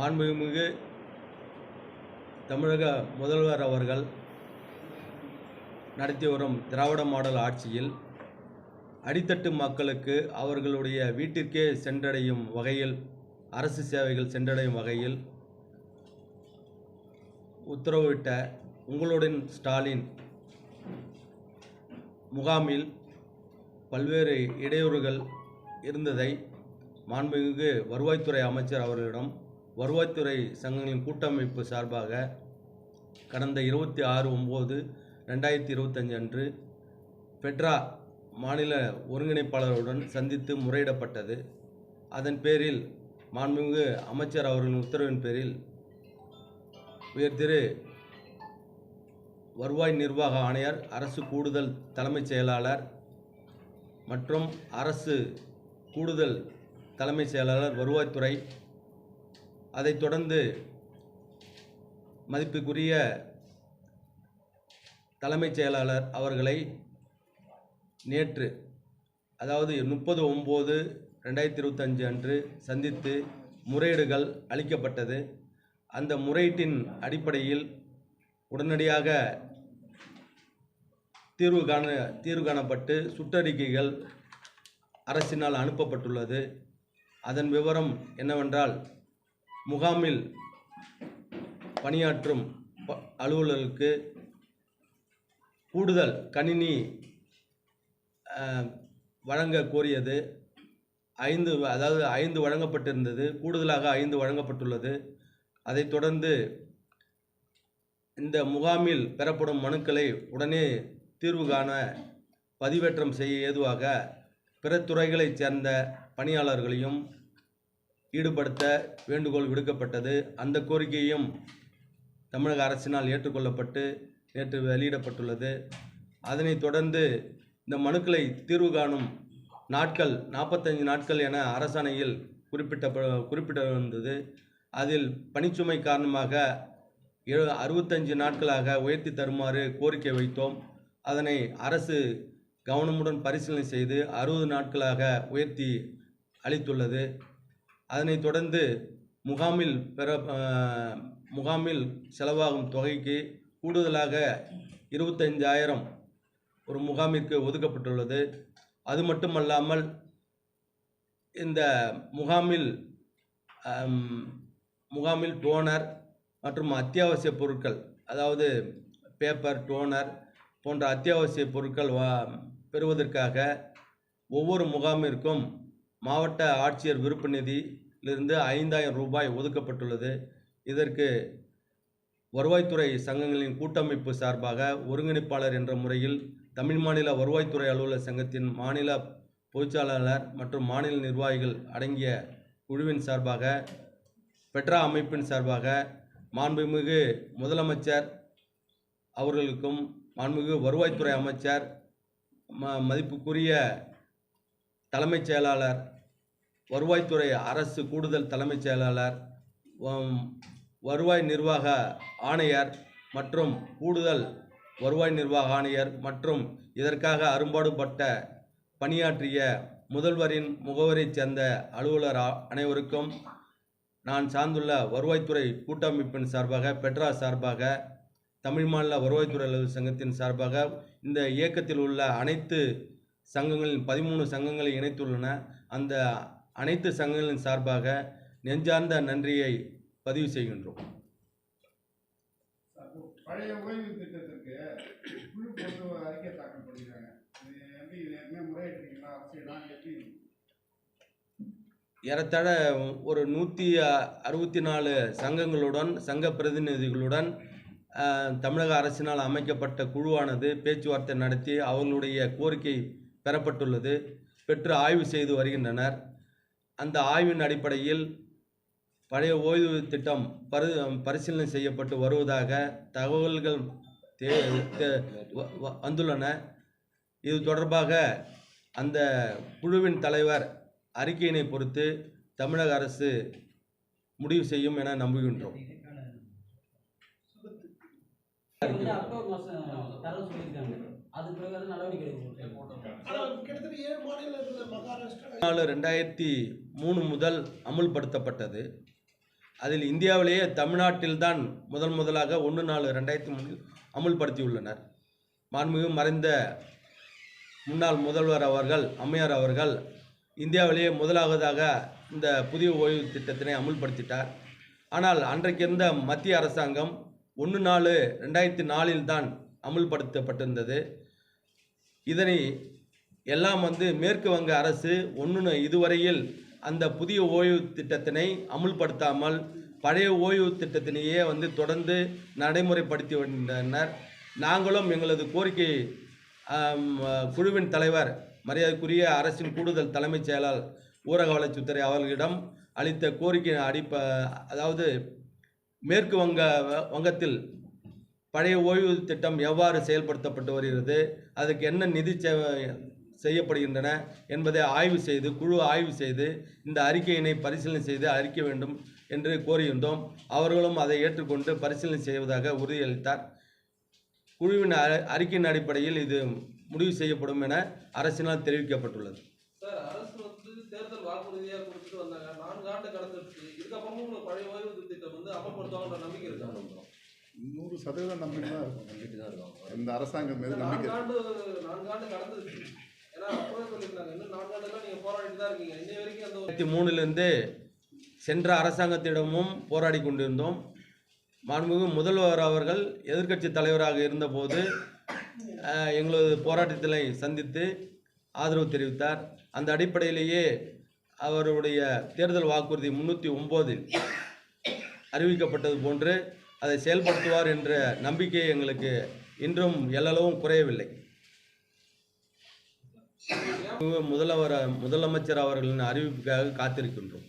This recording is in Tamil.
மாண்புமிகு தமிழக முதல்வர் அவர்கள் நடத்தி வரும் திராவிட மாடல் ஆட்சியில் அடித்தட்டு மக்களுக்கு அவர்களுடைய வீட்டிற்கே சென்றடையும் வகையில் அரசு சேவைகள் சென்றடையும் வகையில் உத்தரவிட்ட உங்களுடன் ஸ்டாலின் முகாமில் பல்வேறு இடையூறுகள் இருந்ததை மாண்புமிகு வருவாய்த்துறை அமைச்சர் அவர்களிடம் வருவாய்த்துறை சங்கங்களின் கூட்டமைப்பு சார்பாக கடந்த இருபத்தி ஆறு ஒம்பது ரெண்டாயிரத்தி இருபத்தஞ்சு அன்று பெட்ரா மாநில ஒருங்கிணைப்பாளருடன் சந்தித்து முறையிடப்பட்டது. அதன் பேரில் மாண்புமிகு அமைச்சர் அவர்களின் உத்தரவின் பேரில் உயர் திரு வருவாய் நிர்வாக ஆணையர் அரசு கூடுதல் தலைமைச் செயலாளர் மற்றும் அரசு கூடுதல் தலைமைச் செயலாளர் வருவாய்த்துறை அதைத் தொடர்ந்து மதிப்புக்குரிய தலைமைச் செயலாளர் அவர்களை நேற்று அதாவது முப்பது ஒம்பது ரெண்டாயிரத்தி இருபத்தஞ்சு அன்று சந்தித்து முறையீடுகள் அளிக்கப்பட்டது. அந்த முறையீட்டின் அடிப்படையில் உடனடியாக தீர்வு காண தீர்வு காணப்பட்டு சுற்றறிக்கைகள் அரசினால் அனுப்பப்பட்டுள்ளது. அதன் விவரம் என்னவென்றால் முகாமில் பணியாற்றும் ப- அலுவலர்களுக்கு கூடுதல் கணினி வழங்க கோரியது. ஐந்து அதாவது ஐந்து வழங்கப்பட்டிருந்தது. கூடுதலாக ஐந்து வழங்கப்பட்டுள்ளது. அதைத் தொடர்ந்து இந்த முகாமில் பெறப்படும் மனுக்களை உடனே தீர்வு காண பதிவேற்றம் செய்ய ஏதுவாக பிற துறைகளைச் சேர்ந்த பணியாளர்களையும் ஈடுபடுத்த வேண்டுகோள் விடுக்கப்பட்டது. அந்த கோரிக்கையும் தமிழக அரசினால் ஏற்றுக்கொள்ளப்பட்டு நேற்று வெளியிடப்பட்டுள்ளது. அதனைத் தொடர்ந்து இந்த மனுக்களை தீர்வு காணும் நாட்கள் நாற்பத்தஞ்சு நாட்கள் என அரசாணையில் குறிப்பிட்ட குறிப்பிட்டிருந்தது அதில் பணிச்சுமை காரணமாக எழு அறுபத்தஞ்சு நாட்களாக உயர்த்தி தருமாறு கோரிக்கை வைத்தோம். அதனை அரசு கவனமுடன் பரிசீலனை செய்து அறுபது நாட்களாக உயர்த்தி அளித்துள்ளது. அதனைத் தொடர்ந்து முகாமில் பெற முகாமில் செலவாகும் தொகைக்கு கூடுதலாக இருபத்தஞ்சாயிரம் ஒரு முகாமிற்கு ஒதுக்கப்பட்டுள்ளது. அது மட்டுமல்லாமல் இந்த முகாமில் முகாமில் டோனர் மற்றும் அத்தியாவசிய பொருட்கள் அதாவது பேப்பர் டோனர் போன்ற அத்தியாவசிய பொருட்கள் வா பெறுவதற்காக ஒவ்வொரு முகாமிற்கும் மாவட்ட ஆட்சியர் விருப்ப இருந்து ஐந்தாயிரம் ரூபாய் ஒதுக்கப்பட்டுள்ளது. இதற்கு வருவாய்த்துறை சங்கங்களின் கூட்டமைப்பு சார்பாக ஒருங்கிணைப்பாளர் என்ற முறையில் தமிழ் மாநில வருவாய்த்துறை அலுவலர் சங்கத்தின் மாநில பொதுச்சாளர் மற்றும் மாநில நிர்வாகிகள் அடங்கிய குழுவின் சார்பாக பெட்ரா அமைப்பின் சார்பாக மாண்புமிகு முதலமைச்சர் அவர்களுக்கும் மாண்புமிகு வருவாய்த்துறை அமைச்சர் ம மதிப்புக்குரிய தலைமைச் செயலாளர் வருவாய்த்துறை அரசு கூடுதல் தலைமைச் செயலாளர் வருவாய் நிர்வாக ஆணையர் மற்றும் கூடுதல் வருவாய் நிர்வாக ஆணையர் மற்றும் இதற்காக அரும்பாடுபட்ட பணியாற்றிய முதல்வரின் முகவரைச் சேர்ந்த அலுவலர் அனைவருக்கும் நான் சார்ந்துள்ள வருவாய்த்துறை கூட்டமைப்பின் சார்பாக பெட்ரா சார்பாக தமிழ் மாநில வருவாய்த்துறை அலுவலர் சங்கத்தின் சார்பாக இந்த இயக்கத்தில் உள்ள அனைத்து சங்கங்களின் பதிமூணு சங்கங்களை இணைத்துள்ளன. அந்த அனைத்து சங்கங்களின் சார்பாக நெஞ்சார்ந்த நன்றியை பதிவு செய்கின்றோம். பழைய ஓய்வு திட்டத்திற்கு குழு அறிக்கை தாக்கல் எப்படி முறையிட்டிருக்கீங்களா எப்படி ஏறத்தாழ ஒரு நூற்றி அறுபத்தி நாலு சங்கங்களுடன் சங்க பிரதிநிதிகளுடன் தமிழக அரசினால் அமைக்கப்பட்ட குழுவானது பேச்சுவார்த்தை நடத்தி அவர்களுடைய கோரிக்கை பெறப்பட்டுள்ளது. பெற்று ஆய்வு செய்து வருகின்றனர். அந்த ஆய்வின் அடிப்படையில் பழைய ஓய்வு திட்டம் பரி பரிசீலனை செய்யப்பட்டு வருவதாக தகவல்கள் தே வந்துள்ளன. இது தொடர்பாக அந்த குழுவின் தலைவர் அறிக்கையினை பொறுத்து தமிழக அரசு முடிவு செய்யும் என நம்புகின்றோம். அக்டோபர் மாதம் தர சொல்லியிருக்காங்க. அதுக்கு பிறகு நடவடிக்கை மகாராஷ்டிரா நாலு ரெண்டாயிரத்தி மூணு முதல் அமுல்படுத்தப்பட்டது. அதில் இந்தியாவிலேயே தமிழ்நாட்டில்தான் முதல் முதலாக ஒன்று நாலு ரெண்டாயிரத்தி மூணில் அமுல்படுத்தியுள்ளனர். மாண்புமிகு மறைந்த முன்னாள் முதல்வர் அவர்கள் அம்மையார் அவர்கள் இந்தியாவிலேயே முதலாவதாக இந்த புதிய ஓய்வு திட்டத்தினை அமுல்படுத்திட்டார். ஆனால் அன்றைக்கு இருந்த மத்திய அரசாங்கம் ஒன்று நாலு ரெண்டாயிரத்தி நாலில் தான் அமுல்படுத்தப்பட்டிருந்தது. இதனை எல்லாம் வந்து மேற்கு வங்க அரசு ஒன்று இதுவரையில் அந்த புதிய ஓய்வு திட்டத்தினை அமுல்படுத்தாமல் பழைய ஓய்வு திட்டத்தினையே வந்து தொடர்ந்து நடைமுறைப்படுத்தி வந்தனர். நாங்களும் எங்களது கோரிக்கை குழுவின் தலைவர் மரியாதைக்குரிய அரசின் கூடுதல் தலைமைச் செயலாளர் ஊரக வளர்ச்சித்துறை அவர்களிடம் அளித்த கோரிக்கையின் அடிப்ப அதாவது மேற்கு வங்க வங்கத்தில் பழைய ஓய்வு திட்டம் எவ்வாறு செயல்படுத்தப்பட்டு வருகிறது அதுக்கு என்ன நிதி செய்யப்படுகின்றன என்பதை ஆய்வு செய்து குழு ஆய்வு செய்து இந்த அறிக்கையினை பரிசீலனை செய்து அறிக்க வேண்டும் என்று கோரியிருந்தோம் அவர்களும் அதை ஏற்றுக்கொண்டு பரிசீலனை செய்வதாக உறுதியளித்தார். குழுவின் அறிக்கையின் அடிப்படையில் இது முடிவு செய்யப்படும் என அரசினால் தெரிவிக்கப்பட்டுள்ளது சார் அரசு வந்து தேர்தல் வாக்குறுதியா கொடுத்துட்டு வந்தாங்க நான்கு ஆண்டு கடந்துருச்சு இதுக்கப்புறமும் உங்களுக்கு பழைய ஓய்வு திட்டம் வந்து அமல்படுத்துவாங்கன்ற நம்பிக்கை இருக்கா நூறு சதவீதம் நம்பிக்கை தான் இருக்கும். இந்த அரசாங்கம் மீது நம்பிக்கை. தான் இருக்கீங்க. இன்னை வரைக்கும் அந்த ஒரு ரெண்டாயிரத்தி மூணிலிருந்து சென்ற அரசாங்கத்திடமும் போராடி கொண்டிருந்தோம். மாண்புமிகு முதல்வர் அவர்கள் எதிர்க்கட்சி தலைவராக இருந்தபோது எங்களது போராட்டத்தினை சந்தித்து ஆதரவு தெரிவித்தார். அந்த அடிப்படையிலேயே அவருடைய தேர்தல் வாக்குறுதி முன்னூற்றி ஒம்போதில் அறிவிக்கப்பட்டது போன்று அதை செயல்படுத்துவார் என்ற நம்பிக்கை எங்களுக்கு இன்றும் எல்லளவும் குறையவில்லை. முதல்வர் முதலமைச்சர் அவர்களின் அறிவிப்புக்காக காத்திருக்கின்றோம்.